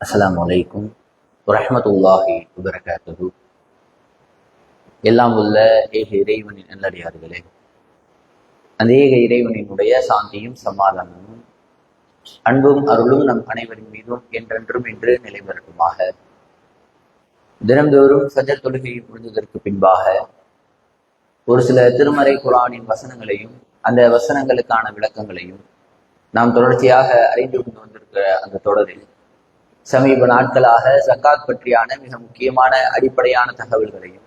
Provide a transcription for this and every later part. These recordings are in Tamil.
அஸ்லாம் வலைக்கும் வரமத்துல்லாஹி வபரகாத்துஹு எல்லாம் உள்ள ஏக இறைவனின் நல்லடியார்களே. அந்த ஏக இறைவனினுடைய சாந்தியும் சமாதானமும் அன்பும் அருளும் நம் அனைவரின் மீதும் என்றென்றும் என்று நிலைபெறட்டுமாக தினந்தோறும் சஜர் தொழுகையை முடிந்ததற்கு பின்பாக ஒரு சில திருமறை குரானின் வசனங்களையும் அந்த வசனங்களுக்கான விளக்கங்களையும் நாம் தொடர்ச்சியாக அறிந்து கொண்டு வந்திருக்கிற அந்த தொடரில் சமீப நாட்களாக ஜக்காத் பற்றியான மிக முக்கியமான அடிப்படையான தகவல்களையும்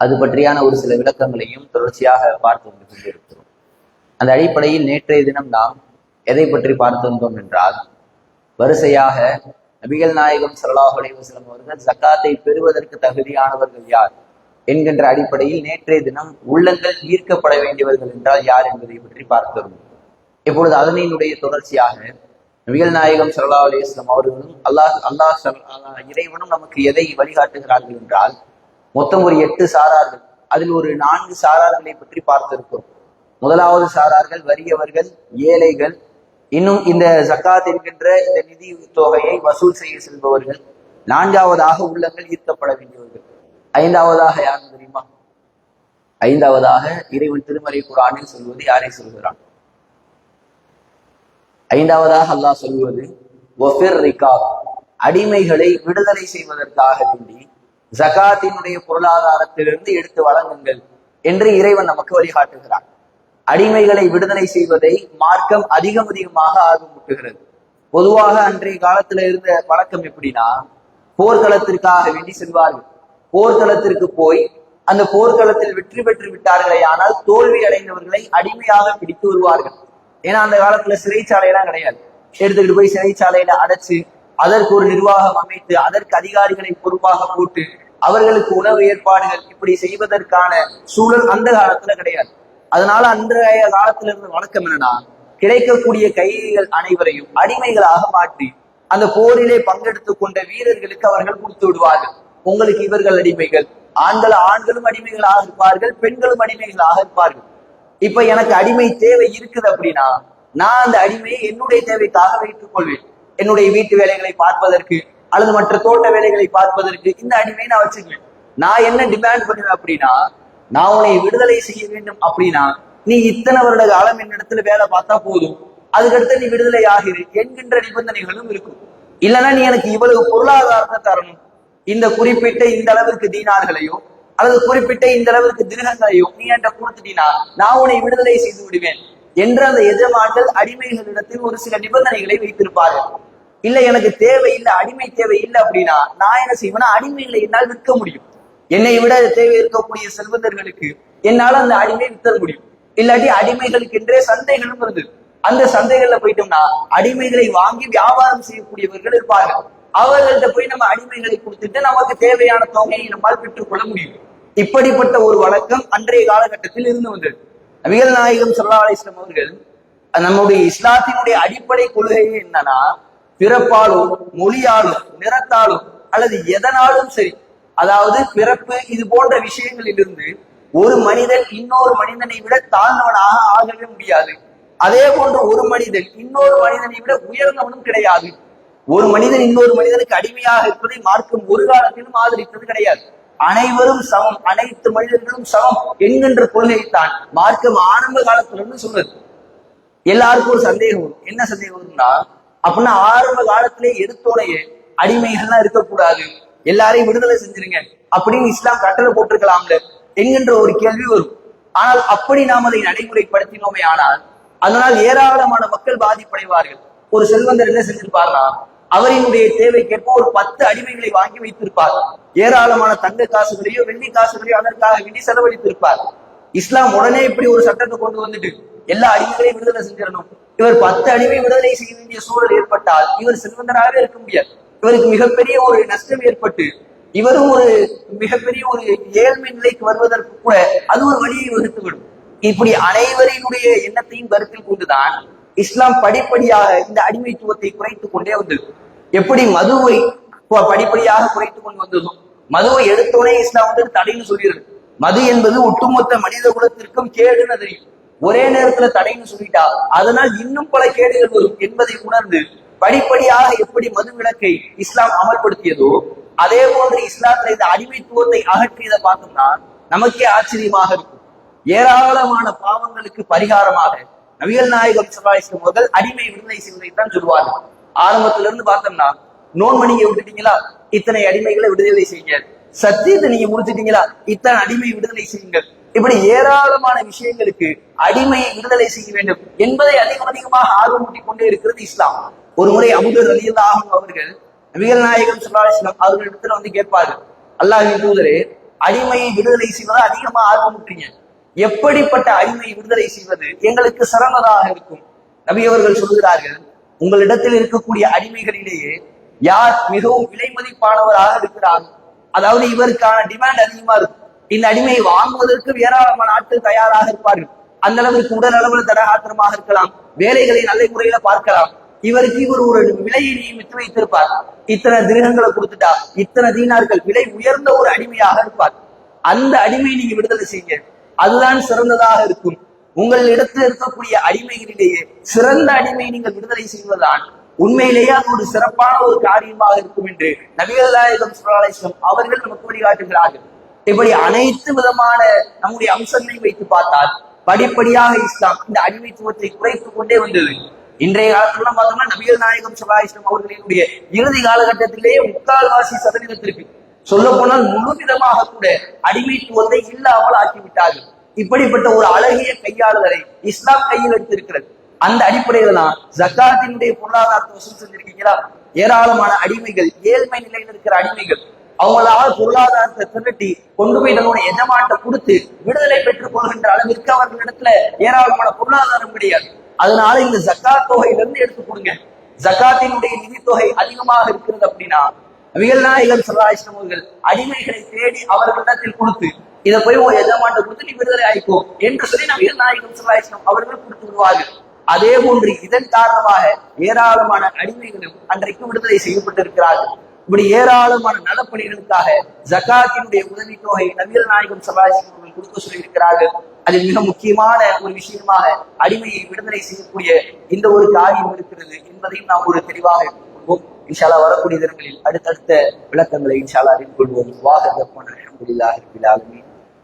அது பற்றியான ஒரு சில விளக்கங்களையும் தொடர்ச்சியாக பார்த்து வந்து கொண்டிருக்கிறோம். அந்த அடிப்படையில் நேற்றைய தினம் நாம் எதை பற்றி பார்த்து வந்தோம் என்றால் வரிசையாக நபிகள் நாயகம் ஸல்லல்லாஹு அலைஹி அவர்கள் ஜக்காத்தை பெறுவதற்கு தகுதியானவர்கள் யார் என்கின்ற அடிப்படையில் நேற்றைய தினம் உள்ளங்கள் ஈர்க்கப்பட வேண்டியவர்கள் என்றால் யார் என்பதை பற்றி பார்த்தோம் இப்பொழுது அதனினுடைய தொடர்ச்சியாக நபிகள் நாயகம் சல்லா அலிஸ்லாம் அவர்களும் அல்லாஹ் அல்லாஹ் இறைவனும் நமக்கு எதை வழிகாட்டுகிறார்கள் என்றால் மொத்தம் ஒரு எட்டு சாரார்கள். அதில் ஒரு நான்கு சாரார்களை பற்றி பார்த்திருக்கிறோம் முதலாவது சாரார்கள் வறியவர்கள் ஏழைகள். இன்னும் இந்த ஜக்காத் என்கின்ற இந்த நிதி தொகையை வசூல் செய்ய செல்பவர்கள். நான்காவதாக உள்ளங்கள் ஈர்க்கப்பட வேண்டியவர்கள். ஐந்தாவதாக யாரும் தெரியுமா? ஐந்தாவதாக இறைவன் திருமறை குரானில் சொல்வது யாரை சொல்கிறான்? ஐந்தாவதாக அல்லாஹ் சொல்வது ஒஃபிர் ரிகாப் அடிமைகளை விடுதலை செய்வதற்காக வேண்டி ஜகாத்தினுடைய பொருளாதாரத்திலிருந்து எடுத்து வழங்குங்கள் என்று இறைவன் நமக்கு வழிகாட்டுகிறான். அடிமைகளை விடுதலை செய்வதை மார்க்கம் அதிகம் அதிகமாக ஆர்வமூட்டுகிறது பொதுவாக அன்றைய காலத்துல இருந்த வழக்கம் எப்படின்னா போர்க்களத்திற்காக வேண்டி செல்வார்கள். போர்க்களத்திற்கு போய் அந்த போர்க்களத்தில் வெற்றி பெற்று விட்டார்களே ஆனால் தோல்வி அடைந்தவர்களை அடிமையாக பிடித்து வருவார்கள். ஏன்னா அந்த காலத்துல சிறைச்சாலை எல்லாம் கிடையாது. எடுத்துக்கிட்டு போய் சிறைச்சாலையில அடைச்சு அதற்கு ஒரு நிர்வாகம் அமைத்து அதற்கு அதிகாரிகளை பொறுப்பாக போட்டு அவர்களுக்கு உணவு ஏற்பாடுகள் இப்படி செய்வதற்கான சூழல் அந்த காலத்துல கிடையாது. அதனால அன்றைய காலத்துல இருந்த வழக்கம் என்னன்னா கிடைக்கக்கூடிய கைதிகள் அனைவரையும் அடிமைகளாக மாற்றி அந்த போரிலே பங்கெடுத்து கொண்ட வீரர்களுக்கு அவர்கள் கொடுத்து விடுவார்கள். உங்களுக்கு இவர்கள் அடிமைகள் ஆண்கள் ஆண்களும் அடிமைகளாக இருப்பார்கள் பெண்களும் அடிமைகளாக இருப்பார்கள். இப்ப எனக்கு அடிமை தேவை இருக்குது அப்படின்னா நான் அந்த அடிமையை என்னுடைய தேவைக்காக வைத்துக் கொள்வேன். என்னுடைய வீட்டு வேலைகளை பார்ப்பதற்கு அல்லது மற்ற தோட்ட வேலைகளை பார்ப்பதற்கு இந்த அடிமையை நான் வச்சுக்குவேன். நான் என்ன டிமாண்ட் பண்ணுவேன் அப்படின்னா நான் உன்னை விடுதலை செய்ய வேண்டும் அப்படின்னா நீ இத்தனை வருட காலம் என்னிடத்துல வேலை பார்த்தா போதும். அதுக்கடுத்து நீ விடுதலை ஆகிரு என்கின்ற நிபந்தனைகளும் இருக்கும். இல்லைன்னா நீ எனக்கு இவ்வளவு பொருளாதாரத்தை தரணும். இந்த குறிப்பிட்ட இந்த அளவிற்கு தீனார்களையோ அல்லது குறிப்பிட்ட இந்த அளவிற்கு திருகங்களையும் நீ என்ற கொடுத்துட்டீனா நான் உன்னை விடுதலை செய்து விடுவேன் என்று அந்த எஜமான்கள் அடிமைகளிடத்தில் ஒரு சில நிபந்தனைகளை வைத்திருப்பார்கள். இல்ல எனக்கு தேவை இல்லை அடிமை தேவை இல்லை அப்படின்னா நான் என்ன செய்வேன்னா அடிமைகளை என்னால் விற்க முடியும். என்னை விட தேவை இருக்கக்கூடிய செல்வந்தர்களுக்கு என்னால அந்த அடிமை வித்தர முடியும். இல்லாட்டி அடிமைகளுக்கு என்றே சந்தைகளும் இருந்தது. அந்த சந்தைகள்ல போயிட்டோம்னா அடிமைகளை வாங்கி வியாபாரம் செய்யக்கூடியவர்கள் இருப்பார்கள். அவர்கள்ட்ட போய் நம்ம அடிமைகளை கொடுத்துட்டு நமக்கு தேவையான தொகையை நம்மால் பெற்றுக்கொள்ள முடியும். இப்படிப்பட்ட ஒரு வழக்கம் அன்றைய காலகட்டத்தில் இருந்து வந்தது. நபிகள் நாயகம் சல்லா அலிஸ்லாம் அவர்கள் நம்முடைய இஸ்லாத்தினுடைய அடிப்படை கொள்கையே என்னன்னா பிறப்பாலும் மொழியாலும் நிறத்தாலும் அல்லது எதனாலும் சரி அதாவது பிறப்பு இது போன்ற விஷயங்களிலிருந்து ஒரு மனிதன் இன்னொரு மனிதனை விட தாழ்ந்தவனாக ஆகவே முடியாது. அதே போன்று ஒரு மனிதன் இன்னொரு மனிதனை விட உயர்ந்தவனும் கிடையாது. ஒரு மனிதன் இன்னொரு மனிதனுக்கு அடிமையாக இருப்பதை மார்க்கம் ஒரு காலத்திலும் ஆதரித்தது கிடையாது. அனைவரும் சமம். அனைத்து மனிதர்களும் சமம் என்கின்ற கொள்கையைத்தான் மார்க்கம் ஆரம்ப காலத்திலிருந்து சொல்றது. எல்லாருக்கும் ஒரு சந்தேகம் வரும். என்ன சந்தேகம் வரும்னா அப்படின்னா ஆரம்ப காலத்திலே எடுத்தோடையே அடிமைகள்லாம் இருக்கக்கூடாது. எல்லாரையும் விடுதலை செஞ்சிருங்க. அப்படின்னு இஸ்லாம் கட்டளை போட்டிருக்கலாம்ல என்கின்ற ஒரு கேள்வி வரும். ஆனால் அப்படி நாம் அதை நடைமுறைப்படுத்தினோமே ஆனால் அதனால் ஏராளமான மக்கள் பாதிப்படைவார்கள். ஒரு செல்வந்தர் என்ன செஞ்சிருப்பார்னா அவரினுடைய தேவைக்கேற்ப ஒரு பத்து அடிமைகளை வாங்கி வைத்திருப்பார். ஏராளமான தங்க காசுகளையோ வெள்ளி காசுகளையோ அதற்காக வேண்டி செலவழித்திருப்பார். இஸ்லாம் உடனே இப்படி ஒரு சட்டத்தை கொண்டு வந்துட்டு எல்லா அடிமைகளையும் விடுதலை செஞ்சிடணும். இவர் பத்து அடிமை விடுதலை செய்ய வேண்டிய சூழல் ஏற்பட்டால் இவர் செல்வந்தராகவே இருக்க முடியாது. இவருக்கு மிகப்பெரிய ஒரு நஷ்டம் ஏற்பட்டு இவரும் ஒரு மிகப்பெரிய ஒரு ஏழ்மை நிலைக்கு வருவதற்கு கூட அது ஒரு வழியை வகுத்துவிடும். இப்படி அனைவரினுடைய எண்ணத்தையும் கருத்தில் கொண்டுதான் இஸ்லாம் படிப்படியாக இந்த அடிமைத்துவத்தை குறைத்துக் கொண்டே வந்தது எப்படி மதுவை படிப்படியாக குறைத்துக் கொண்டு வந்ததோ மதுவை எடுத்தோடனே இஸ்லாம் வந்து தடைன்னு சொல்லிடுது மது என்பது ஒட்டுமொத்த மனித குலத்திற்கும் கேடுன்னு தெரியும். ஒரே நேரத்துல தடைன்னு சொல்லிட்டா அதனால் இன்னும் பல கேடுகள் வரும் என்பதை உணர்ந்து படிப்படியாக எப்படி மது விளக்கை இஸ்லாம் அமல்படுத்தியதோ அதே போன்று இஸ்லாத்துல இந்த அடிமைத்துவத்தை அகற்றியதை பார்த்தோம்னா நமக்கே ஆச்சரியமாக இருக்கும். ஏராளமான பாவங்களுக்கு பரிகாரமாக நவியல் நாயகம் சல்லாஹிஸ்லம் முதல் அடிமை விடுதலை செய்வதை தான் சொல்வார்கள் ஆரம்பத்துல இருந்து பார்த்தோம்னா நோன் நீங்க விட்டுட்டீங்களா? இத்தனை அடிமைகளை விடுதலை செய்யுங்க சத்தியத்தை நீங்க முடிச்சிட்டீங்களா? இத்தனை அடிமை விடுதலை செய்யுங்கள். இப்படி ஏராளமான விஷயங்களுக்கு அடிமையை விடுதலை செய்ய வேண்டும் என்பதை அதிகம் அதிகமாக ஆர்வமூட்டி கொண்டே இருக்கிறது இஸ்லாம். ஒரு முறை அபுதர் அலியல்லாகும் அவர்கள் நபிகள் நாயகம் சுல்லாஸ்லாம் அவர்களிடத்துல வந்து கேட்பார்கள் அல்லாஹின் தூதரே அடிமையை விடுதலை செய்வதை அதிகமா ஆர்வமுற்றீங்க எப்படிப்பட்ட அடிமையை விடுதலை செய்வது எங்களுக்கு சிறந்ததாக இருக்கும். நபி அவர்கள் சொல்கிறார்கள் உங்களிடத்தில் இருக்கக்கூடிய அடிமைகளிலேயே யார் மிகவும் விலை மதிப்பானவராக இருக்கிறார் அதாவது இவருக்கான டிமாண்ட் அதிகமா இருக்கும். இந்த அடிமையை வாங்குவதற்கு ஏராளமான ஆட்கள் தயாராக இருப்பார்கள். அந்த அளவிற்கு உடல் அளவில் தடகாத்திரமாக இருக்கலாம். வேலைகளை நல்ல முறையில பார்க்கலாம். இவருக்கு இவர் ஒரு விலையை நியமித்து வைத்திருப்பார். இத்தனை திருகங்களை கொடுத்துட்டா இத்தனை தீனார்கள் விலை உயர்ந்த ஒரு அடிமையாக இருப்பார். அந்த அடிமையை நீங்க விடுதலை செய்யுங்க அதுதான் சிறந்ததாக இருக்கும். உங்கள் இடத்தில் இருக்கக்கூடிய அடிமைகளிலேயே சிறந்த அடிமை நீங்கள் விடுதலை செய்வதுதான். உண்மையிலேயே அது ஒரு சிறப்பான ஒரு காரியமாக இருக்கும் என்று நபிகள் நாயகம் சுல்லாஸ்லம் அவர்கள் நமக்கு வழிகாட்டுகிறார்கள். இப்படி அனைத்து விதமான நம்முடைய அம்சங்களை வைத்து பார்த்தால் படிப்படியாக இஸ்லாம் இந்த அடிமைத்துவத்தை குறைத்துக் கொண்டே வந்தது. இன்றைய காலத்துல பார்த்தோம்னா நபிகள் நாயகம் சுல்லாஸ்லம் அவர்களினுடைய இறுதி காலகட்டத்திலேயே முக்கால்வாசி சதவீதத்திற்கு. சொல்ல போனால் முழுவிதமாக கூட அடிமைத்துவத்தை இல்லாமல் ஆக்கிவிட்டார்கள். இப்படிப்பட்ட ஒரு அழகிய கையாளுதலை இஸ்லாம் கையில் எடுத்திருக்கிறது அந்த அடிப்படையில தான் ஜக்காத்தினுடைய பொருளாதாரத்தை வசூல் செஞ்சிருக்கீங்களா? ஏராளமான அடிமைகள் ஏழ்மை நிலையில் இருக்கிற அடிமைகள் அவங்களால பொருளாதாரத்தை திரட்டி கொண்டு போய் தன்னோட எஜமான்ட்ட கொடுத்து விடுதலை பெற்றுக் கொள்கின்ற அளவிற்கு அவர்களிடத்துல ஏராளமான பொருளாதாரம் கிடையாது. அதனால இந்த ஜக்காத் தொகையிலிருந்து எடுத்து கொடுங்க. ஜக்காத்தினுடைய நிதித்தொகை அதிகமாக இருக்கிறது அப்படின்னா நபிகள் நாயகன் அவர்கள் அடிமைகளை தேடி அவர்களிடத்தில் கொடுத்து இதை போய் உன் எஜமான்ட்ட கொடுத்து நீ விடுதலை ஆயிக்கும் என்று சொல்லி நபிகள் நாயகம் சல்லாஹிஸ்லம் அவர்கள் கொடுத்து விடுவார்கள். அதே போன்று இதன் காரணமாக ஏராளமான அடிமைகளும் அன்றைக்கு விடுதலை செய்யப்பட்டிருக்கிறார்கள். இப்படி ஏராளமான நலப்பணிகளுக்காக ஜக்காத்தினுடைய உதவி தொகை நவீன நாயகம் சபாசிங் அவர்கள் கொடுக்க சொல்லியிருக்கிறார்கள். அது மிக முக்கியமான ஒரு விஷயமாக அடிமையை விடுதலை செய்யக்கூடிய இந்த ஒரு காரியம் இருக்கிறது என்பதையும் நாம் ஒரு தெளிவாக கொள்வோம். இன்ஷாலா வரக்கூடிய தினங்களில் அடுத்தடுத்த விளக்கங்களை இன்ஷாலா அறிந்து கொள்வோம். வாக